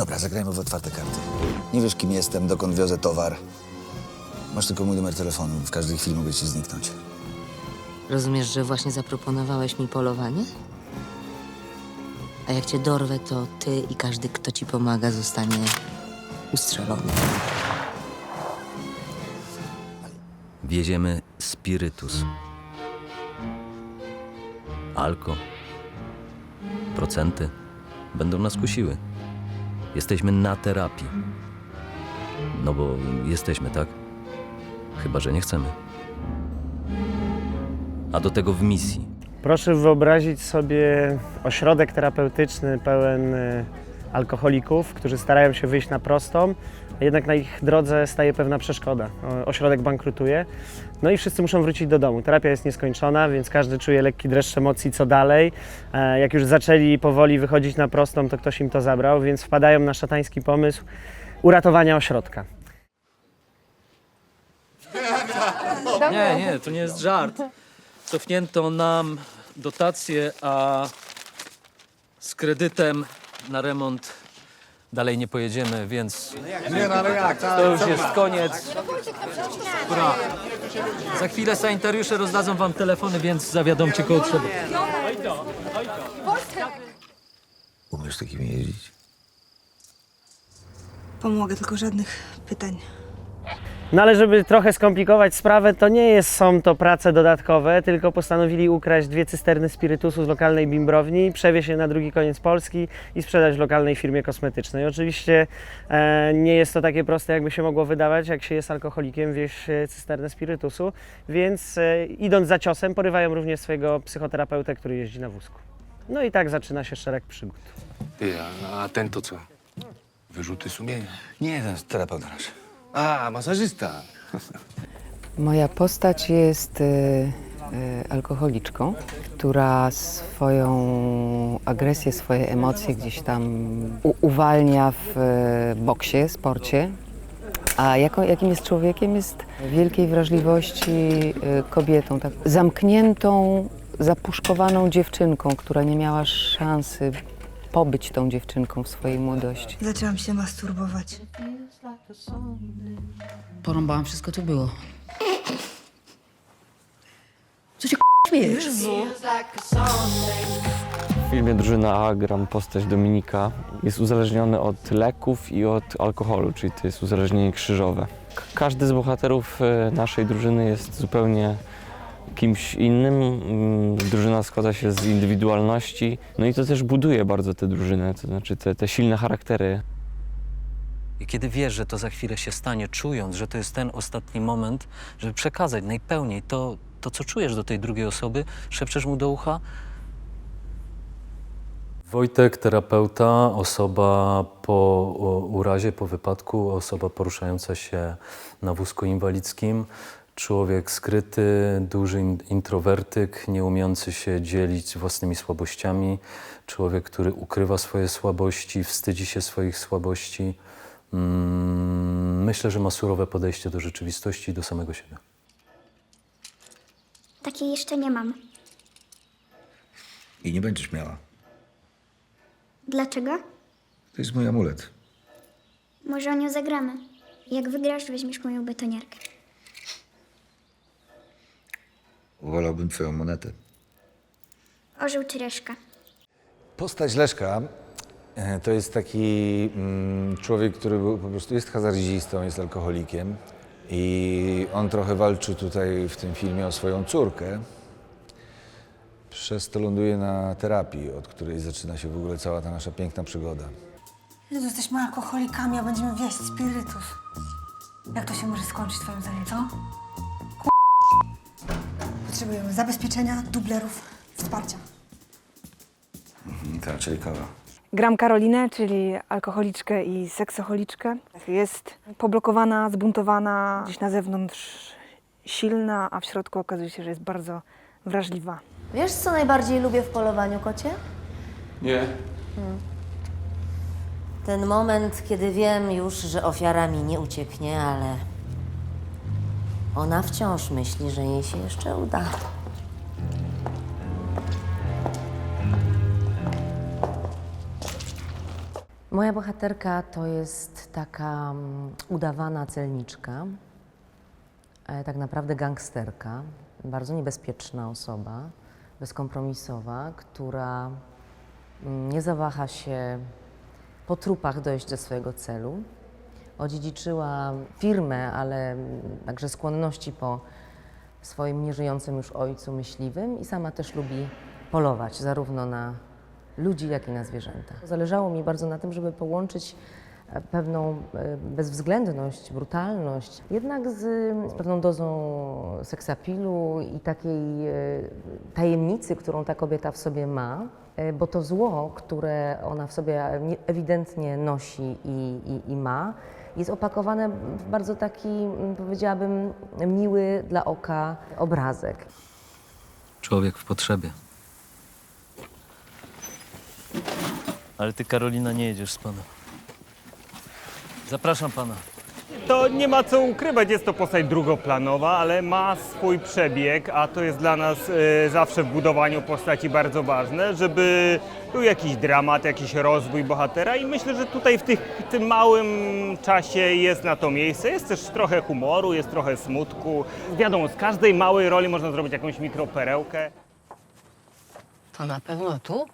Dobra, zagrajmy w otwarte karty. Nie wiesz, kim jestem, dokąd wiozę towar. Masz tylko mój numer telefonu. W każdej chwili mogę ci zniknąć. Rozumiesz, że właśnie zaproponowałeś mi polowanie? A jak cię dorwę, to ty i każdy, kto ci pomaga, zostanie ustrzelony. Wieziemy spirytus. Alko. Procenty będą nas kusiły. Jesteśmy na terapii. No bo jesteśmy, tak? Chyba, że nie chcemy. A do tego w misji. Proszę wyobrazić sobie ośrodek terapeutyczny pełen y, alkoholików, którzy starają się wyjść na prostą, jednak na ich drodze staje pewna przeszkoda. Ośrodek bankrutuje, no i wszyscy muszą wrócić do domu. Terapia jest nieskończona, więc każdy czuje lekki dreszcz emocji, co dalej. E, Jak już zaczęli powoli wychodzić na prostą, to ktoś im to zabrał, więc wpadają na szatański pomysł uratowania ośrodka. Nie, nie, to nie jest żart. Cofnięto nam dotację, a z kredytem na remont dalej nie pojedziemy, więc to już jest koniec. Dobra. Za chwilę sanitariusze rozdadzą wam telefony, więc zawiadomcie kogo trzeba. Umiesz takimi jeździć? Pomogę, tylko żadnych pytań. No ale żeby trochę skomplikować sprawę, to nie jest, są to prace dodatkowe, tylko postanowili ukraść dwie cysterny spirytusu z lokalnej bimbrowni, przewieźć je na drugi koniec Polski i sprzedać w lokalnej firmie kosmetycznej. Oczywiście e, nie jest to takie proste, jakby się mogło wydawać, jak się jest alkoholikiem, wieść e, cysternę spirytusu, więc e, idąc za ciosem porywają również swojego psychoterapeutę, który jeździ na wózku. No i tak zaczyna się szereg przygód. Ty, a, a ten to co? Wyrzuty sumienia. Nie, jest terapeuta nasz. A, masażysta. Moja postać jest y, y, alkoholiczką, która swoją agresję, swoje emocje gdzieś tam uwalnia w y, boksie, sporcie. A jako, jakim jest człowiekiem? Jest wielkiej wrażliwości y, kobietą, tak zamkniętą, zapuszkowaną dziewczynką, która nie miała szansy pobyć tą dziewczynką w swojej młodości. Zaczęłam się masturbować. Porąbałam wszystko, co było. W filmie Drużyna A gram postać Dominika. Jest uzależniony od leków i od alkoholu, czyli to jest uzależnienie krzyżowe. Każdy z bohaterów e, naszej drużyny jest zupełnie kimś innym. Mm, Drużyna składa się z indywidualności, no i to też buduje bardzo tę drużynę, to znaczy te, te silne charaktery. I kiedy wiesz, że to za chwilę się stanie, czując, że to jest ten ostatni moment, żeby przekazać najpełniej to, to co czujesz do tej drugiej osoby, szepczesz mu do ucha, Wojtek, terapeuta, osoba po urazie, po wypadku, osoba poruszająca się na wózku inwalidzkim, człowiek skryty, duży in- introwertyk, nie umiejący się dzielić własnymi słabościami, człowiek, który ukrywa swoje słabości, wstydzi się swoich słabości. Mm, myślę, że ma surowe podejście do rzeczywistości i do samego siebie. Takiej jeszcze nie mam. I nie będziesz miała. Dlaczego? To jest mój amulet. Może o nią zagramy. Jak wygrasz, weźmiesz moją betoniarkę. Wolałbym twoją monetę. Orzeł czy reszka? Postać Leszka e, to jest taki mm, człowiek, który był, po prostu jest hazardzistą, jest alkoholikiem i on trochę walczy tutaj w tym filmie o swoją córkę. Przez to ląduje na terapii, od której zaczyna się w ogóle cała ta nasza piękna przygoda. Jezu, jesteśmy alkoholikami, a będziemy wieść spirytus. Jak to się może skończyć twoim zdaniem, co? Potrzebujemy zabezpieczenia, dublerów, wsparcia. Ta, czyli kawa. Gram Karolinę, czyli alkoholiczkę i seksoholiczkę. Jest poblokowana, zbuntowana, gdzieś na zewnątrz silna, a w środku okazuje się, że jest bardzo wrażliwa. Wiesz, co najbardziej lubię w polowaniu, kocie? Nie. Ten moment, kiedy wiem już, że ofiara mi nie ucieknie, ale ona wciąż myśli, że jej się jeszcze uda. Moja bohaterka to jest taka mm, udawana celniczka, e, tak naprawdę gangsterka, bardzo niebezpieczna osoba, bezkompromisowa, która mm, nie zawaha się po trupach dojść do swojego celu. Odziedziczyła firmę, ale także skłonności po swoim nieżyjącym już ojcu myśliwym i sama też lubi polować zarówno na ludzi, jak i na zwierzęta. Zależało mi bardzo na tym, żeby połączyć e, pewną e, bezwzględność, brutalność, jednak z, z pewną dozą seksapilu i takiej e, tajemnicy, którą ta kobieta w sobie ma, bo to zło, które ona w sobie nie- ewidentnie nosi i, i, i ma, jest opakowane w bardzo taki, mm, powiedziałabym, miły dla oka obrazek. Człowiek w potrzebie. Ale ty, Karolina, nie jedziesz z panem. Zapraszam pana. To nie ma co ukrywać, jest to postać drugoplanowa, ale ma swój przebieg, a to jest dla nas e, zawsze w budowaniu postaci bardzo ważne, żeby był jakiś dramat, jakiś rozwój bohatera i myślę, że tutaj w tych, tym małym czasie jest na to miejsce. Jest też trochę humoru, jest trochę smutku. Wiadomo, z każdej małej roli można zrobić jakąś mikroperełkę. To na pewno tu?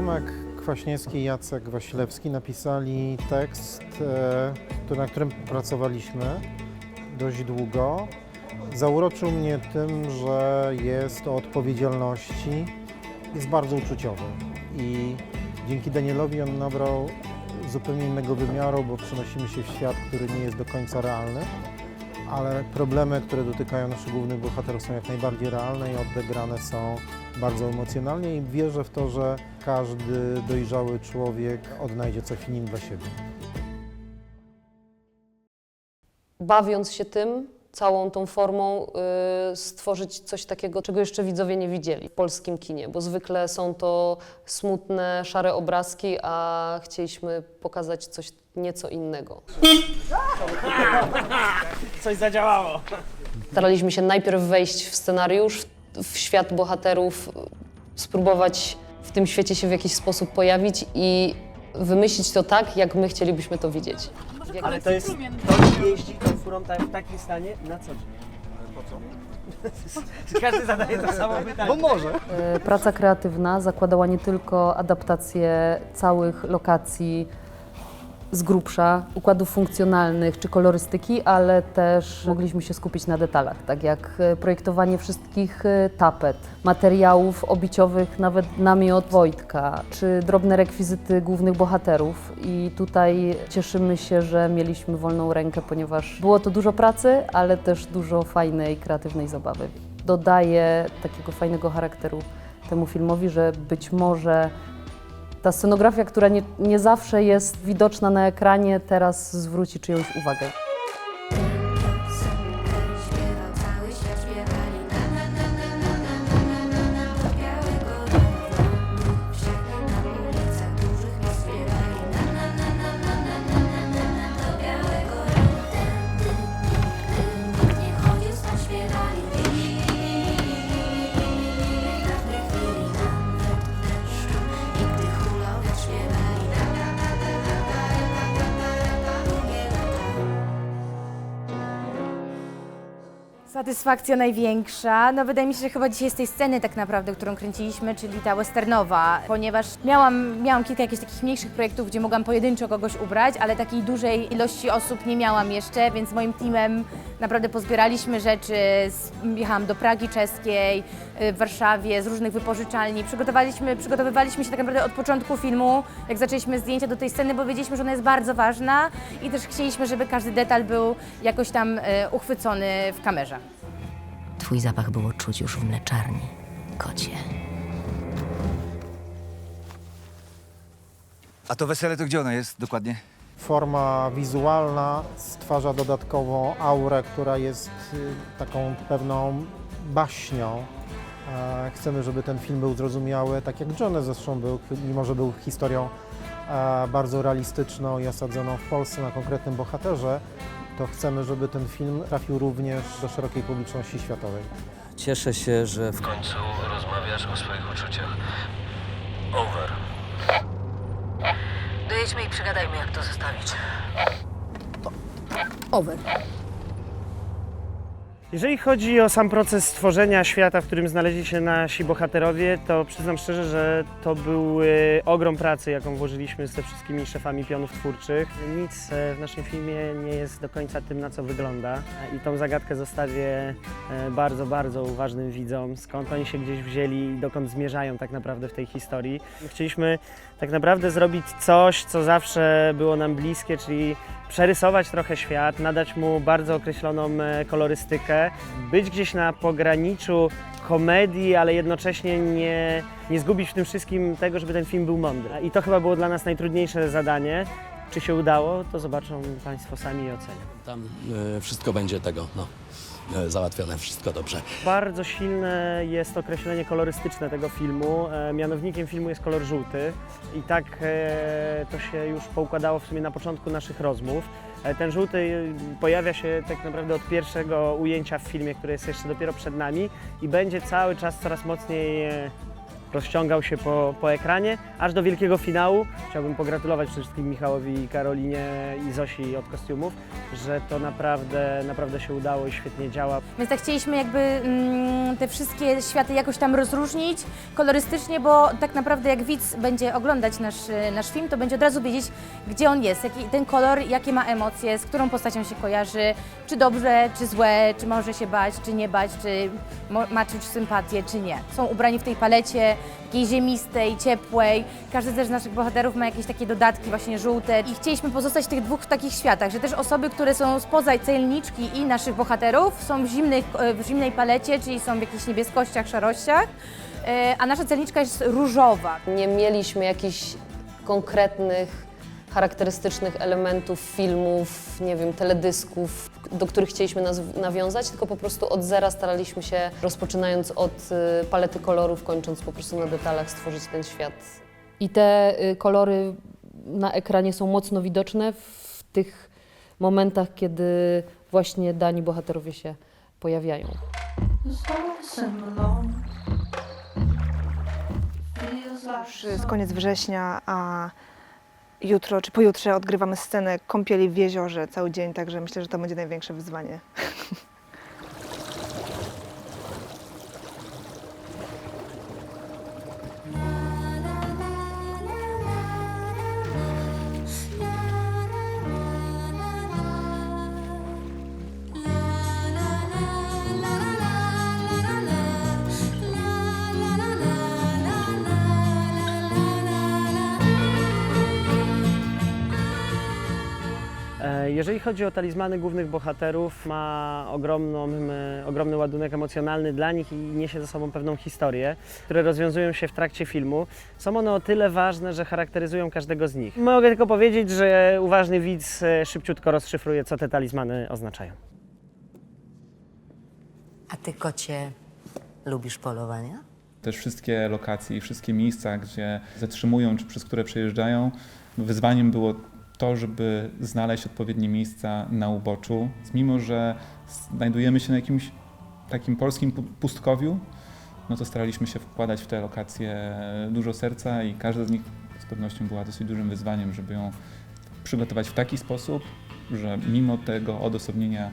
Tomek Kwaśniewski i Jacek Wasilewski napisali tekst, e, na którym pracowaliśmy dość długo. Zauroczył mnie tym, że jest o odpowiedzialności, jest bardzo uczuciowy i dzięki Danielowi on nabrał zupełnie innego wymiaru, bo przenosimy się w świat, który nie jest do końca realny, ale problemy, które dotykają naszych głównych bohaterów są jak najbardziej realne i odegrane są bardzo emocjonalnie i wierzę w to, że każdy dojrzały człowiek odnajdzie coś w nim dla siebie. bawiąc się tym, całą tą formą, y, stworzyć coś takiego, czego jeszcze widzowie nie widzieli w polskim kinie, bo zwykle są to smutne, szare obrazki, a chcieliśmy pokazać coś nieco innego. Coś zadziałało. Staraliśmy się najpierw wejść w scenariusz, w, świat bohaterów, spróbować w tym świecie się w jakiś sposób pojawić i wymyślić to tak, jak my chcielibyśmy to widzieć. Ale to jest, to jeździ tą furą w takim stanie na co dzień. Po co? Każdy zadaje to samo pytanie. Bo może. E, Praca kreatywna zakładała nie tylko adaptację całych lokacji z grubsza, układów funkcjonalnych czy kolorystyki, ale też mogliśmy się skupić na detalach, tak jak e, projektowanie wszystkich e, tapet, materiałów obiciowych, nawet namiot Wojtka, czy drobne rekwizyty głównych bohaterów. I tutaj cieszymy się, że mieliśmy wolną rękę, ponieważ było to dużo pracy, ale też dużo fajnej, kreatywnej zabawy. Dodaje takiego fajnego charakteru temu filmowi, że być może ta scenografia, która nie, nie zawsze jest widoczna na ekranie, teraz zwróci czyjąś uwagę. Satysfakcja największa. No wydaje mi się, że chyba dzisiaj z tej sceny tak naprawdę, którą kręciliśmy, czyli ta westernowa, ponieważ miałam, miałam kilka jakichś takich mniejszych projektów, gdzie mogłam pojedynczo kogoś ubrać, ale takiej dużej ilości osób nie miałam jeszcze, więc moim teamem naprawdę pozbieraliśmy rzeczy, z- jechałam do Pragi czeskiej, y, w Warszawie, z różnych wypożyczalni. Przygotowaliśmy, przygotowywaliśmy się tak naprawdę od początku filmu, jak zaczęliśmy zdjęcia do tej sceny, bo wiedzieliśmy, że ona jest bardzo ważna i też chcieliśmy, żeby każdy detal był jakoś tam y, uchwycony w kamerze. Twój zapach było czuć już w mleczarni, kocie. A to wesele to gdzie ono jest dokładnie? Forma wizualna stwarza dodatkową aurę, która jest y, taką pewną baśnią. E, Chcemy, żeby ten film był zrozumiały, tak jak Johnny zresztą był, mimo że był historią a bardzo realistyczną i osadzoną w Polsce na konkretnym bohaterze, to chcemy, żeby ten film trafił również do szerokiej publiczności światowej. Cieszę się, że w końcu rozmawiasz o swoich uczuciach. Over. Dojedźmy i przegadajmy, jak to zostawić. Over. Jeżeli chodzi o sam proces stworzenia świata, w którym znaleźli się nasi bohaterowie, to przyznam szczerze, że to był e, ogrom pracy, jaką włożyliśmy ze wszystkimi szefami pionów twórczych. Nic e, w naszym filmie nie jest do końca tym, na co wygląda i tą zagadkę zostawię e, bardzo, bardzo uważnym widzom, skąd oni się gdzieś wzięli i dokąd zmierzają tak naprawdę w tej historii. Chcieliśmy tak naprawdę zrobić coś, co zawsze było nam bliskie, czyli przerysować trochę świat, nadać mu bardzo określoną e, kolorystykę, być gdzieś na pograniczu komedii, ale jednocześnie nie, nie zgubić w tym wszystkim tego, żeby ten film był mądry. I to chyba było dla nas najtrudniejsze zadanie. Czy się udało, to zobaczą Państwo sami i ocenią. Tam e, wszystko będzie tego, no, e, załatwione, wszystko dobrze. Bardzo silne jest określenie kolorystyczne tego filmu. E, mianownikiem filmu jest kolor żółty i tak e, to się już poukładało w sumie na początku naszych rozmów. E, ten żółty e, pojawia się tak naprawdę od pierwszego ujęcia w filmie, które jest jeszcze dopiero przed nami i będzie cały czas coraz mocniej e, rozciągał się po, po ekranie, aż do wielkiego finału. Chciałbym pogratulować przede wszystkim Michałowi, Karolinie i Zosi od kostiumów, że to naprawdę, naprawdę się udało i świetnie działa. Więc tak chcieliśmy jakby mm, te wszystkie światy jakoś tam rozróżnić kolorystycznie, bo tak naprawdę jak widz będzie oglądać nasz, y, nasz film, to będzie od razu wiedzieć, gdzie on jest, jaki ten kolor, jakie ma emocje, z którą postacią się kojarzy, czy dobrze, czy złe, czy może się bać, czy nie bać, czy ma czuć sympatię, czy nie. Są ubrani w tej palecie takiej ziemistej, ciepłej. Każdy z naszych bohaterów ma jakieś takie dodatki właśnie żółte i chcieliśmy pozostać w tych dwóch takich światach, że też osoby, które są spoza celniczki i naszych bohaterów są w, zimnych, e, w zimnej palecie, czyli są w jakichś niebieskościach, szarościach, e, a nasza celniczka jest różowa. Nie mieliśmy jakichś konkretnych, charakterystycznych elementów filmów, nie wiem, teledysków, do których chcieliśmy nas nawiązać, tylko po prostu od zera staraliśmy się, rozpoczynając od y, palety kolorów, kończąc po prostu na detalach, stworzyć ten świat. I te y, kolory na ekranie są mocno widoczne w tych momentach, kiedy właśnie dani bohaterowie się pojawiają. Już jest koniec września, a jutro czy pojutrze odgrywamy scenę kąpieli w jeziorze cały dzień, także myślę, że to będzie największe wyzwanie. Jeżeli chodzi o talizmany głównych bohaterów, ma ogromną, ogromny ładunek emocjonalny dla nich i niesie ze sobą pewną historię, które rozwiązują się w trakcie filmu. Są one o tyle ważne, że charakteryzują każdego z nich. Mogę tylko powiedzieć, że uważny widz e, szybciutko rozszyfruje, co te talizmany oznaczają. A ty, kocie, lubisz polowania? Też wszystkie lokacje i wszystkie miejsca, gdzie zatrzymują, czy przez które przejeżdżają, wyzwaniem było to, żeby znaleźć odpowiednie miejsca na uboczu. Mimo, że znajdujemy się na jakimś takim polskim pu- pustkowiu, no to staraliśmy się wkładać w te lokacje dużo serca i każda z nich z pewnością była dosyć dużym wyzwaniem, żeby ją przygotować w taki sposób, że mimo tego odosobnienia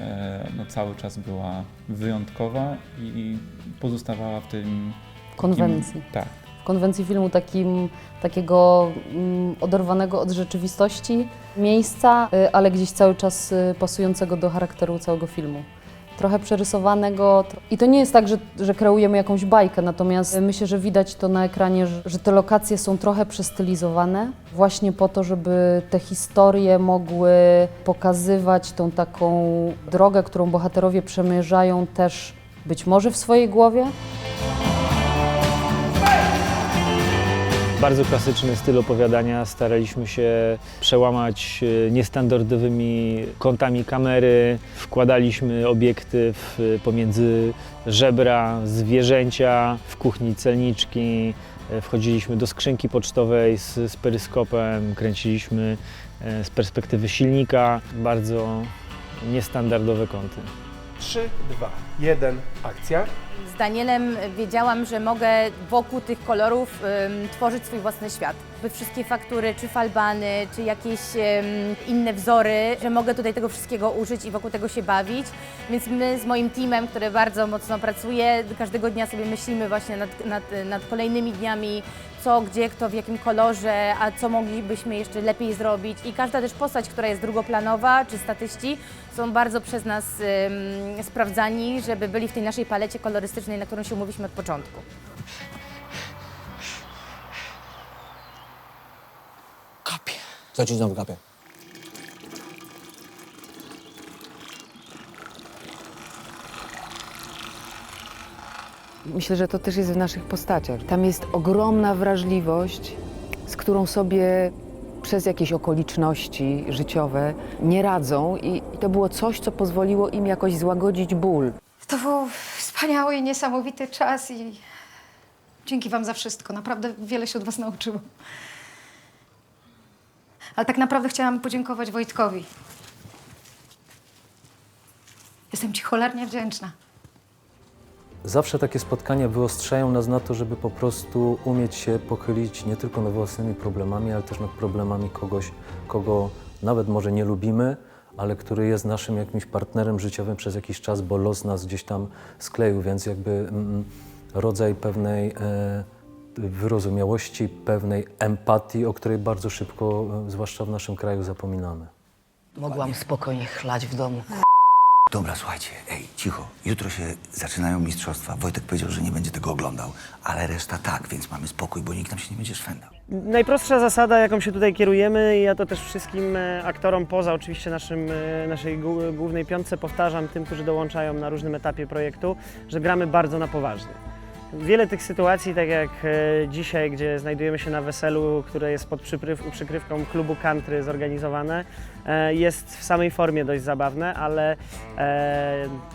e, no, cały czas była wyjątkowa i pozostawała w tym Konwencji. Takim, tak. Konwencji filmu takim, takiego mm, oderwanego od rzeczywistości miejsca, y, ale gdzieś cały czas y, pasującego do charakteru całego filmu. Trochę przerysowanego. I to nie jest tak, że, że kreujemy jakąś bajkę, natomiast myślę, że widać to na ekranie, że te lokacje są trochę przestylizowane, właśnie po to, żeby te historie mogły pokazywać tą taką drogę, którą bohaterowie przemierzają też być może w swojej głowie, Bardzo klasyczny styl opowiadania. Staraliśmy się przełamać e, niestandardowymi kątami kamery. Wkładaliśmy obiektyw e, pomiędzy żebra zwierzęcia w kuchni celniczki. E, Wchodziliśmy do skrzynki pocztowej z, z peryskopem, kręciliśmy z perspektywy silnika. Bardzo niestandardowe kąty. 3, 2, 1, akcja. Z Danielem wiedziałam, że mogę wokół tych kolorów ym, tworzyć swój własny świat. By wszystkie faktury, czy falbany, czy jakieś ym, inne wzory, że mogę tutaj tego wszystkiego użyć i wokół tego się bawić. Więc my z moim teamem, który bardzo mocno pracuje, każdego dnia sobie myślimy właśnie nad, nad, nad kolejnymi dniami, co, gdzie, kto, w jakim kolorze, a co moglibyśmy jeszcze lepiej zrobić. I każda też postać, która jest drugoplanowa, czy statyści, są bardzo przez nas ym, sprawdzani, żeby byli w tej naszej palecie kolorystycznej, na którą się umówiliśmy od początku. Co ci znowu kapie? Myślę, że to też jest w naszych postaciach. Tam jest ogromna wrażliwość, z którą sobie przez jakieś okoliczności życiowe nie radzą i, i to było coś, co pozwoliło im jakoś złagodzić ból. To był wspaniały i niesamowity czas i dzięki Wam za wszystko. Naprawdę wiele się od Was nauczyłam. Ale tak naprawdę chciałam podziękować Wojtkowi. Jestem Ci cholernie wdzięczna. Zawsze takie spotkania wyostrzają nas na to, żeby po prostu umieć się pochylić nie tylko nad własnymi problemami, ale też nad problemami kogoś, kogo nawet może nie lubimy, ale który jest naszym jakimś partnerem życiowym przez jakiś czas, bo los nas gdzieś tam skleił, więc jakby mm, rodzaj pewnej e, wyrozumiałości, pewnej empatii, o której bardzo szybko, e, zwłaszcza w naszym kraju, zapominamy. Mogłam spokojnie chlać w domu. Dobra, słuchajcie, ej, cicho. Jutro się zaczynają mistrzostwa. Wojtek powiedział, że nie będzie tego oglądał, ale reszta tak, więc mamy spokój, bo nikt nam się nie będzie szwendał. Najprostsza zasada, jaką się tutaj kierujemy, i ja to też wszystkim e, aktorom poza oczywiście naszym, e, naszej głó- głównej piątce powtarzam, tym, którzy dołączają na różnym etapie projektu, że gramy bardzo na poważnie. Wiele tych sytuacji, tak jak e, dzisiaj, gdzie znajdujemy się na weselu, które jest pod przykrywką klubu country zorganizowane, jest w samej formie dość zabawne, ale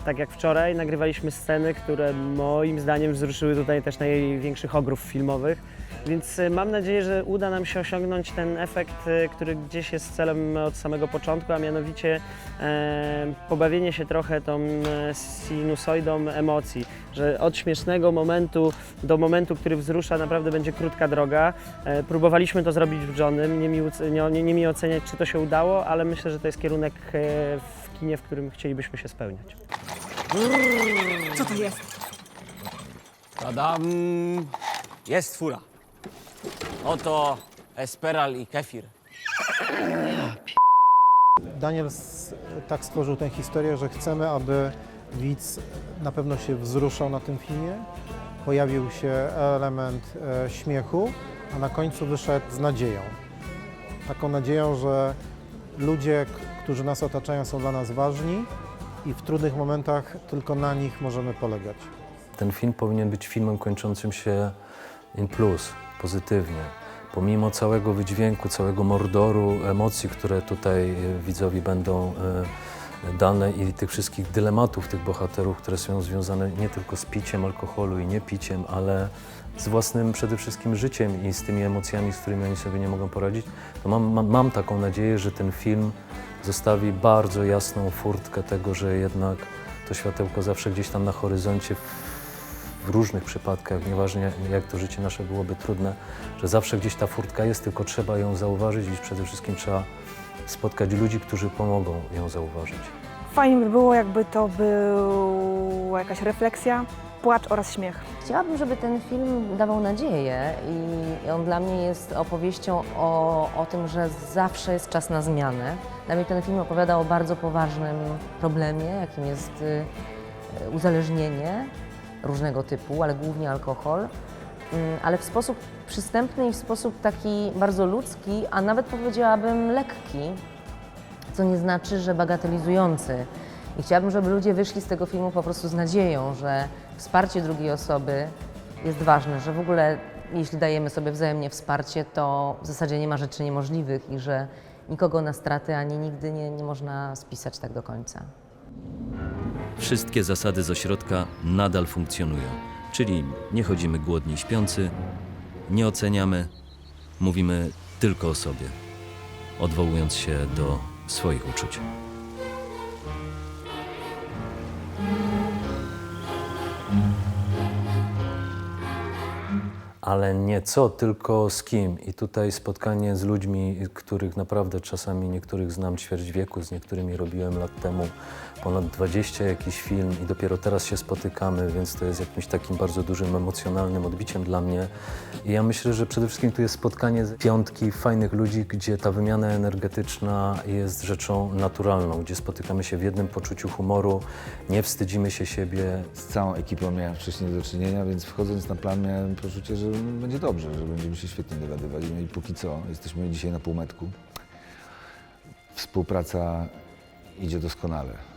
tak jak wczoraj nagrywaliśmy sceny, które moim zdaniem wzruszyły tutaj też największych ogrów filmowych. Więc e, mam nadzieję, że uda nam się osiągnąć ten efekt, e, który gdzieś jest celem od samego początku, a mianowicie e, pobawienie się trochę tą e, sinusoidą emocji, że od śmiesznego momentu do momentu, który wzrusza, naprawdę będzie krótka droga. E, próbowaliśmy to zrobić w Johnem, nie mi, uc- nie, nie, nie mi oceniać, czy to się udało, ale myślę, że to jest kierunek e, w kinie, w którym chcielibyśmy się spełniać. Co to jest? Tadam! Jest fura. Oto Esperal i Kefir. Daniel s- tak stworzył tę historię, że chcemy, aby widz na pewno się wzruszał na tym filmie, pojawił się element e, śmiechu, a na końcu wyszedł z nadzieją. Taką nadzieją, że ludzie, k- którzy nas otaczają, są dla nas ważni i w trudnych momentach tylko na nich możemy polegać. Ten film powinien być filmem kończącym się in plus, pozytywnie. Pomimo całego wydźwięku, całego mordoru, emocji, które tutaj e, widzowi będą e, dane i tych wszystkich dylematów tych bohaterów, które są związane nie tylko z piciem alkoholu i niepiciem, ale z własnym przede wszystkim życiem i z tymi emocjami, z którymi oni sobie nie mogą poradzić, to mam, mam, mam taką nadzieję, że ten film zostawi bardzo jasną furtkę tego, że jednak to światełko zawsze gdzieś tam na horyzoncie w, różnych przypadkach, nieważnie jak to życie nasze byłoby trudne, że zawsze gdzieś ta furtka jest, tylko trzeba ją zauważyć i przede wszystkim trzeba spotkać ludzi, którzy pomogą ją zauważyć. Fajnie by było, jakby to była jakaś refleksja, płacz oraz śmiech. Chciałabym, żeby ten film dawał nadzieję i on dla mnie jest opowieścią o, o tym, że zawsze jest czas na zmianę. Dla mnie ten film opowiada o bardzo poważnym problemie, jakim jest y, uzależnienie różnego typu, ale głównie alkohol, Mm, ale w sposób przystępny i w sposób taki bardzo ludzki, a nawet powiedziałabym lekki, co nie znaczy, że bagatelizujący. I chciałabym, żeby ludzie wyszli z tego filmu po prostu z nadzieją, że wsparcie drugiej osoby jest ważne, że w ogóle jeśli dajemy sobie wzajemnie wsparcie, to w zasadzie nie ma rzeczy niemożliwych i że nikogo na straty ani nigdy nie, nie można spisać tak do końca. Wszystkie zasady z ośrodka nadal funkcjonują, czyli nie chodzimy głodni śpiący, nie oceniamy, mówimy tylko o sobie, odwołując się do swoich uczuć. ale nie co, tylko z kim. I tutaj spotkanie z ludźmi, których naprawdę czasami niektórych znam ćwierć wieku, z niektórymi robiłem lat temu ponad 20 jakiś film i dopiero teraz się spotykamy, więc to jest jakimś takim bardzo dużym emocjonalnym odbiciem dla mnie. I ja myślę, że przede wszystkim tu jest spotkanie piątki fajnych ludzi, gdzie ta wymiana energetyczna jest rzeczą naturalną, gdzie spotykamy się w jednym poczuciu humoru, nie wstydzimy się siebie. Z całą ekipą miałem wcześniej do czynienia, więc wchodząc na plan miałem poczucie, że będzie dobrze, że będziemy się świetnie dogadywać. No i póki co jesteśmy dzisiaj na półmetku. Współpraca idzie doskonale.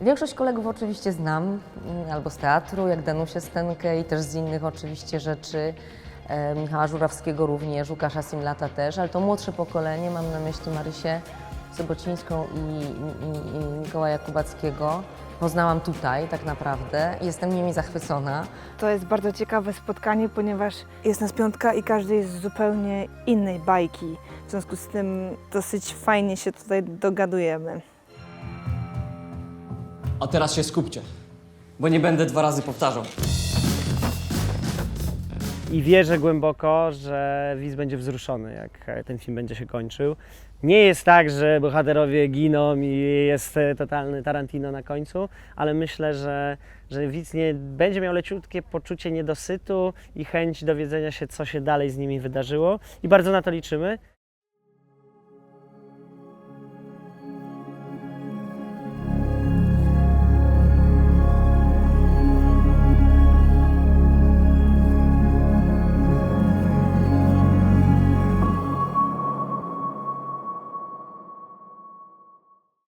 Większość kolegów oczywiście znam, mm, albo z teatru, jak Danusię Stenkę i też z innych oczywiście rzeczy. E, Michała Żurawskiego również, Łukasza Simlata też, ale to młodsze pokolenie, mam na myśli Marysię Sobocińską i, i, i Mikołaja Kubackiego. Poznałam tutaj tak naprawdę jestem nimi zachwycona. To jest bardzo ciekawe spotkanie, ponieważ jest nas piątka i każdy jest z zupełnie innej bajki. W związku z tym dosyć fajnie się tutaj dogadujemy. A teraz się skupcie, bo nie będę dwa razy powtarzał. I wierzę głęboko, że widz będzie wzruszony, jak e, ten film będzie się kończył. Nie jest tak, że bohaterowie giną i jest e, totalny Tarantino na końcu, ale myślę, że, że widz nie będzie miał leciutkie poczucie niedosytu i chęć dowiedzenia się, co się dalej z nimi wydarzyło. I bardzo na to liczymy.